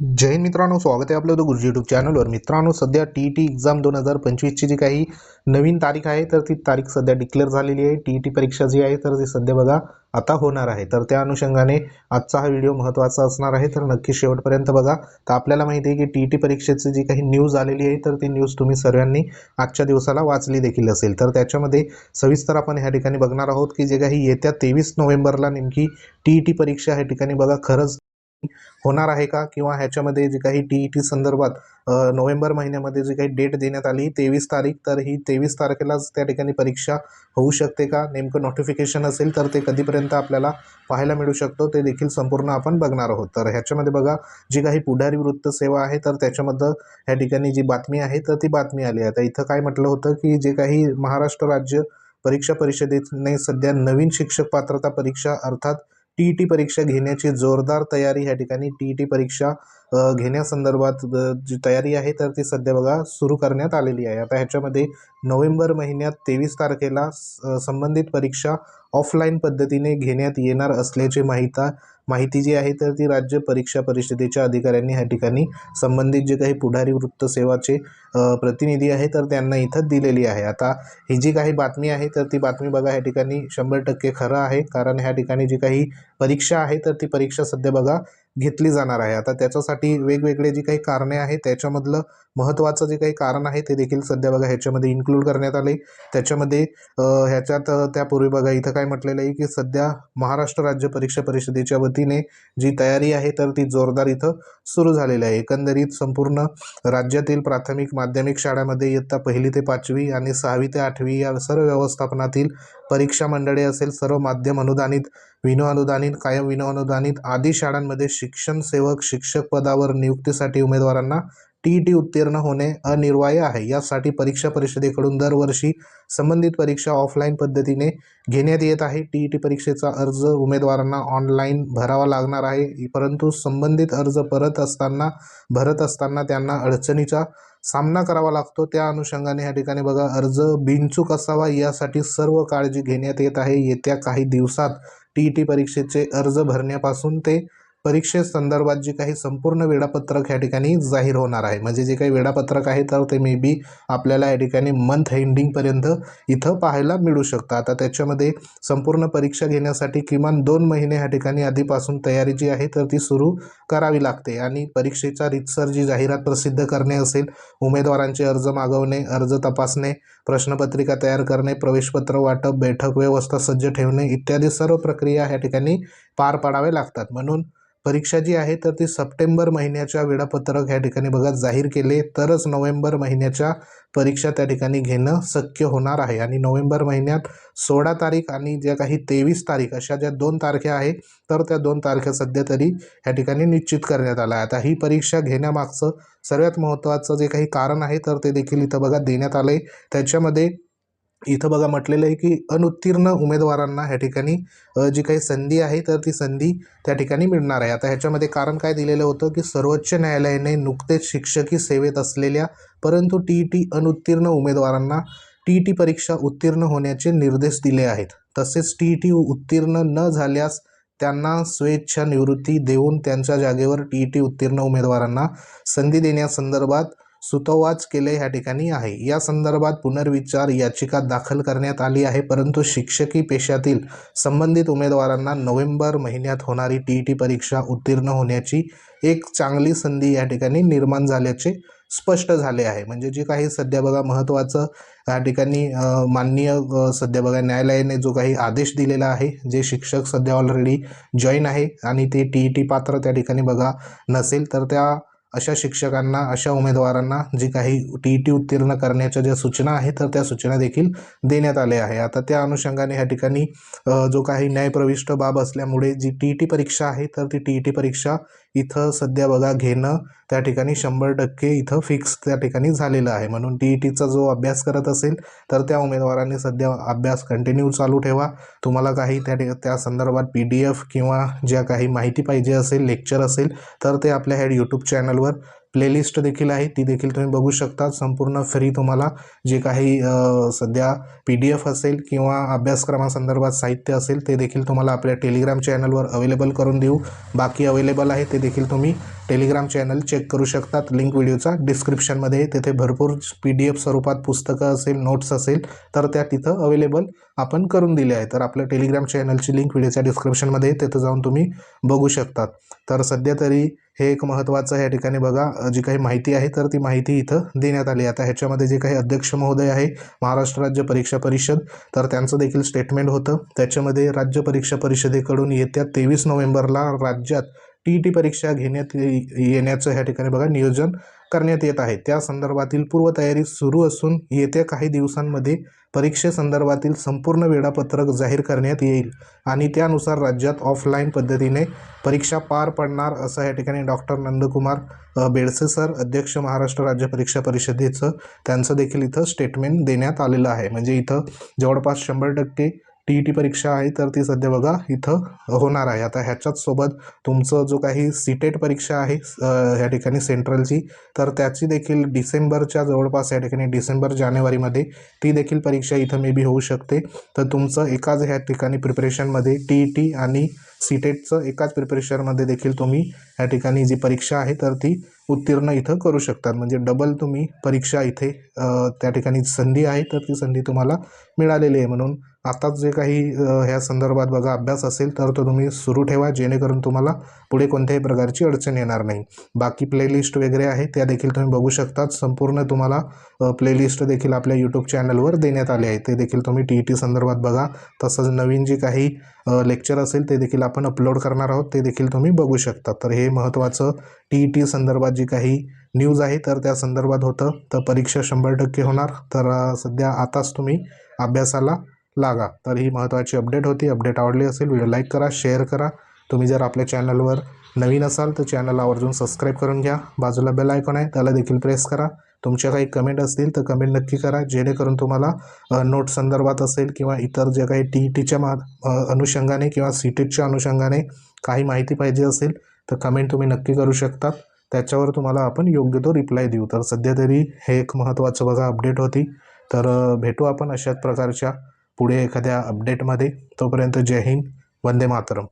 जय मित्रांनो स्वागत आहे आपलं गुरुजी युट्यूब चॅनलवर मित्रांनो सध्या टी ई टी एक्झाम दोन हजार पंचवीसची जी काही नवीन तारीख आहे तर ती तारीख सध्या डिक्लेअर झालेली आहे. टी ई टी परीक्षा जी आहे तर ती सध्या बघा आता होणार आहे. तर त्या अनुषंगाने आजचा हा व्हिडिओ महत्त्वाचा असणार आहे. तर नक्की शेवटपर्यंत बघा. तर आपल्याला माहिती आहे की टी ई टी परीक्षेची जी काही न्यूज आलेली आहे तर ती न्यूज तुम्ही सर्वांनी आजच्या दिवसाला वाचली देखील असेल. तर त्याच्यामध्ये सविस्तर आपण ह्या ठिकाणी बघणार आहोत की जे काही येत्या तेवीस नोव्हेंबरला नेमकी टी ई टी परीक्षा ह्या ठिकाणी बघा खरंच होणार आहे का? किंवा ह्याच्यामध्ये जी काही टी ई टी संदर्भात नोव्हेंबर महिन्यामध्ये जी काही डेट देण्यात आली तेवीस तारीख तर ही तेवीस तारखेलाच त्या ठिकाणी परीक्षा होऊ शकते का? नेमकं नोटिफिकेशन असेल तर ते कधीपर्यंत आपल्याला पाहायला मिळू शकतो ते देखील संपूर्ण आपण बघणार आहोत. तर ह्याच्यामध्ये बघा जी काही पुढारी वृत्त सेवा आहे तर त्याच्यामध्ये ह्या ठिकाणी जी बातमी आहे तर ती बातमी आली आहे. आता इथं काय म्हटलं होतं की जे काही महाराष्ट्र राज्य परीक्षा परिषदेने सध्या नवीन शिक्षक पात्रता परीक्षा अर्थात टी ई टी परीक्षा घेण्याची जोरदार तयारी ह्या ठिकाणी टी ई टी परीक्षा घेण्यासंदर्भात जी तयारी आहे तर ती सध्या बघा सुरू करण्यात आलेली आहे. आता ह्याच्यामध्ये नोव्हेंबर महिन्यात तेवीस तारखेला स- संबंधित परीक्षा ऑफलाईन पद्धतीने घेण्यात येणार असल्याची माहिती माहिती जी आहे तर ती राज्य परीक्षा परिषदेच्या अधिकाऱ्यांनी ह्या ठिकाणी संबंधित जे काही पुढारी वृत्तसेवाचे प्रतिनिधी आहे तर त्यांना इथं दिलेली आहे. आता ही जी काही बातमी आहे तर ती बातमी बघा ह्या ठिकाणी शंभर टक्के खरं आहे. कारण ह्या ठिकाणी जी काही परीक्षा आहे तर ती परीक्षा सध्या बघा घेतली जाणार आहे. आता त्याच्यासाठी वेगवेगळे जी काही कारणे आहेत त्याच्यामधलं महत्त्वाचं जे काही कारण आहे ते देखील सध्या बघा ह्याच्यामध्ये इन्क्लूड करण्यात आले त्याच्यामध्ये ह्याच्यात त्यापूर्वी बघा इथं काय म्हटलेलं आहे की सध्या महाराष्ट्र राज्य परीक्षा परिषदेच्या वतीने जी तयारी आहे तर ती जोरदार इथं सुरू झालेली आहे. एकंदरीत संपूर्ण राज्यातील प्राथमिक माध्यमिक शाळांमध्ये इयत्ता पहिली ते पाचवी आणि सहावी ते आठवी या सर्व व्यवस्थापनातील परीक्षा मंडळे असेल सर्व माध्यम अनुदानित विनो अनुदानित कायम विनो अनुदानित आदी शाळांमध्ये शिक्षण सेवक शिक्षक पदावर नियुक्तीसाठी उमेदवारांना टी ई टी उत्तीर्ण होणे अनिर्वाय आहे. यासाठी परीक्षा परिषदेकडून दरवर्षी संबंधित परीक्षा ऑफलाईन पद्धतीने घेण्यात येत आहे. टी ई टी परीक्षेचा अर्ज उमेदवारांना ऑनलाईन भरावा लागणार आहे. परंतु संबंधित अर्ज परत असताना भरत असताना त्यांना अडचणीचा सामना करावा लागतो. त्या अनुषंगाने या ठिकाणी बघा अर्ज बिनचूक असावा यासाठी सर्व काळजी घेण्यात येत आहे. येत्या काही दिवसात टी ई टी परीक्षेचे अर्ज भरण्यापासून ते परीक्षेसंदर्भात जी काही संपूर्ण वेळापत्रक ह्या ठिकाणी जाहीर होणार आहे. म्हणजे जे काही वेळापत्रक आहे तर ते मे बी आपल्याला या ठिकाणी मंथ एंडिंगपर्यंत इथं पाहायला मिळू शकतं. आता त्याच्यामध्ये संपूर्ण परीक्षा घेण्यासाठी किमान दोन महिने ह्या ठिकाणी आधीपासून तयारी जी आहे तर ती सुरू करावी लागते. आणि परीक्षेचा रितसर जी जाहिरात प्रसिद्ध करणे असेल उमेदवारांचे अर्ज मागवणे अर्ज तपासणे प्रश्नपत्रिका तयार करणे प्रवेशपत्र वाटप बैठक व्यवस्था सज्ज ठेवणे इत्यादी सर्व प्रक्रिया ह्या ठिकाणी पार पाडावे लागतात. म्हणून परीक्षा जी आहे तर ती सप्टेंबर महिन्याच्या वेळापत्रक ह्या ठिकाणी बघा जाहीर केले. तरच नोव्हेंबर महिन्याच्या परीक्षा त्या ठिकाणी घेणं शक्य होणार आहे. आणि नोव्हेंबर महिन्यात सोळा तारीख आणि ज्या काही तेवीस तारीख अशा ज्या दोन तारख्या आहे तर त्या दोन तारख्या सध्या तरी ह्या ठिकाणी निश्चित करण्यात आला आहे आता ही परीक्षा घेण्यामागचं सर्वात महत्त्वाचं जे काही कारण आहे तर ते देखील इथं बघा देण्यात आलं आहे त्याच्यामध्ये इथं बघा म्हटलेलं आहे की अनुत्तीर्ण उमेदवारांना ह्या ठिकाणी जी काही संधी आहे तर ती संधी त्या ठिकाणी मिळणार आहे. आता ह्याच्यामध्ये कारण काय दिलेलं होतं की सर्वोच्च न्यायालयाने नुकतेच शिक्षकी सेवेत असलेल्या परंतु टी ई टी अनुत्तीर्ण उमेदवारांना टी ई टी परीक्षा उत्तीर्ण होण्याचे निर्देश दिले आहेत. तसेच टी ई टी उत्तीर्ण न झाल्यास त्यांना स्वेच्छा निवृत्ती देऊन त्यांच्या जागेवर टी ई टी उत्तीर्ण उमेदवारांना संधी देण्यासंदर्भात सुतोवाच केले ह्या ठिकाणी आहे. या संदर्भात पुनर्विचार याचिका दाखल करण्यात आली आहे परंतु शिक्षकी पेशातील संबंधित उमेदवारांना नोव्हेंबर महिन्यात होणारी टी ई टी परीक्षा उत्तीर्ण होण्याची एक चांगली संधी या ठिकाणी निर्माण झाल्याचे स्पष्ट झाले आहे. म्हणजे जे काही सध्या बघा महत्त्वाचं या ठिकाणी माननीय सध्या बघा न्यायालयाने जो काही आदेश दिलेला आहे जे शिक्षक सध्या ऑलरेडी जॉईन आहे आणि ते टी ई टी पात्र त्या ठिकाणी बघा नसेल तर त्या अशा शिक्षकांना अशा उमेदवारांना जी काही टी ई टी उत्तीर्ण करण्याच्या ज्या सूचना आहेत तर त्या सूचना देखील देण्यात आल्या आहे आता त्या अनुषंगाने ह्या ठिकाणी जो काही न्यायप्रविष्ट बाब असल्यामुळे जी टी ई टी परीक्षा आहे तर ती टी ई टी परीक्षा इथं सध्या बघा घेणं त्या ठिकाणी शंभर टक्के इथं फिक्स त्या ठिकाणी झालेलं आहे. म्हणून टी ई टीचा जो अभ्यास करत असेल तर त्या उमेदवारांनी सध्या अभ्यास कंटिन्यू चालू ठेवा. तुम्हाला काही त्या ठिका त्या संदर्भात पी डी एफ किंवा ज्या काही माहिती पाहिजे असेल लेक्चर असेल तर ते आपल्या ह्या यूट्यूब चॅनलवर प्लेलिस्ट देखील आहे ती देखील तुम्ही बघू शकता. संपूर्ण फ्री तुम्हाला जे काही सध्या पी डी एफ असेल किंवा अभ्यासक्रमासंदर्भात साहित्य असेल ते देखील तुम्हाला आपल्या टेलिग्राम चॅनलवर अवेलेबल करून देऊ. बाकी अवेलेबल आहे ते देखील तुम्ही टेलिग्राम चॅनल चेक करू शकतात. लिंक व्हिडिओचा डिस्क्रिप्शनमध्ये तिथे तेथे भरपूर पी डी एफ स्वरूपात पुस्तकं असेल नोट्स असेल तर त्या तिथं अवेलेबल आपण करून दिले आहे तर आपल्या टेलिग्राम चॅनलची लिंक व्हिडिओच्या डिस्क्रिप्शनमध्ये तिथं जाऊन तुम्ही बघू शकतात. तर सध्या तरी हे एक महत्त्वाचं या ठिकाणी बघा. जी काही माहिती आहे तर ती माहिती इथं देण्यात आली. आता ह्याच्यामध्ये जे काही अध्यक्ष महोदय आहे महाराष्ट्र राज्य परीक्षा परिषद तर त्यांचं देखील स्टेटमेंट होतं. त्याच्यामध्ये राज्य परीक्षा परिषदेकडून येत्या तेवीस नोव्हेंबरला राज्यात टी ई टी परीक्षा घेण्यात ये- येण्याचं ह्या ठिकाणी बघा नियोजन करण्यात येत आहे. त्या संदर्भातील पूर्वतयारी सुरू असून येत्या काही दिवसांमध्ये परीक्षेसंदर्भातील संपूर्ण वेळापत्रक जाहीर करण्यात येईल आणि त्यानुसार राज्यात ऑफलाईन पद्धतीने परीक्षा पार पडणार असं या ठिकाणी डॉक्टर नंदकुमार बेडसे सर अध्यक्ष महाराष्ट्र राज्य परीक्षा परिषदेचं त्यांचं देखील इथं स्टेटमेंट देण्यात आलेलं आहे. म्हणजे इथं जवळपास शंभर टक्के टी ई टी परीक्षा आहे तर ती सध्या बघा इथं होणार आहे. आता ह्याच्याच सोबत तुमचं जो काही सीटेट परीक्षा आहे ह्या ठिकाणी सेंट्रलची तर त्याची देखील डिसेंबरच्या जवळपास या ठिकाणी डिसेंबर जानेवारीमध्ये ती देखील परीक्षा इथं मे बी होऊ शकते. तर तुमचं एकाच ह्या ठिकाणी प्रिपरेशनमध्ये टी ई टी आणि सीटेटचं एकाच प्रिपरेशनमध्ये देखील तुम्ही या ठिकाणी जी परीक्षा आहे तर ती उत्तीर्ण इथं करू शकतात. म्हणजे डबल तुम्ही परीक्षा इथे त्या ठिकाणी संधी आहे तर ती संधी तुम्हाला मिळालेली आहे. म्हणून आताच जे काही ह्या संदर्भात बघा अभ्यास असेल तर तो तुम्ही सुरू ठेवा जेणेकरून तुम्हाला पुढे कोणत्याही प्रकारची अडचण येणार नाही. बाकी प्लेलिस्ट वगैरे आहे त्या देखील तुम्ही बघू शकतात. संपूर्ण तुम्हाला प्लेलिस्ट देखील आपल्या यूट्यूब चॅनलवर देण्यात आले आहे ते देखील तुम्ही टी ई टी संदर्भात बघा. तसंच नवीन जे काही लेक्चर असेल ते देखील आपण अपलोड करणार आहोत. ते देखील तुम्ही बघू शकता तर हे महत्त्वाचं टी ई टी संदर्भात जी काही न्यूज आहे तर त्या संदर्भात होतं. तर परीक्षा शंभर टक्के होणार. तर सध्या आताच तुम्ही अभ्यासाला लागा. तर ही महत्त्वाची अपडेट होती. अपडेट आवडली असेल व्हिडिओ लाईक करा शेअर करा. तुम्ही जर आपल्या चॅनलवर नवीन असाल तर चॅनलला आवर्जून सबस्क्राईब करून घ्या. बाजूला बेल आयकॉन आहे त्याला देखील प्रेस करा. तुमच्या काही कमेंट असतील तर कमेंट नक्की करा. जेणेकरून तुम्हाला नोट संदर्भात असेल किंवा इतर जे काही टी ई टीच्या मा अनुषंगाने किंवा सी टीच्या अनुषंगाने काही माहिती पाहिजे असेल तर कमेंट तुम्ही नक्की करू शकतात त्याच्यावर तुम्हाला आपण योग्य तो रिप्लाय देऊ. तर सध्या तरी हे एक महत्त्वाचं बघा अपडेट होती. तर भेटू आपण अशाच प्रकारच्या पुढे एखाद्या अपडेटमध्ये तोपर्यंत जय हिंद वंदे मातरम.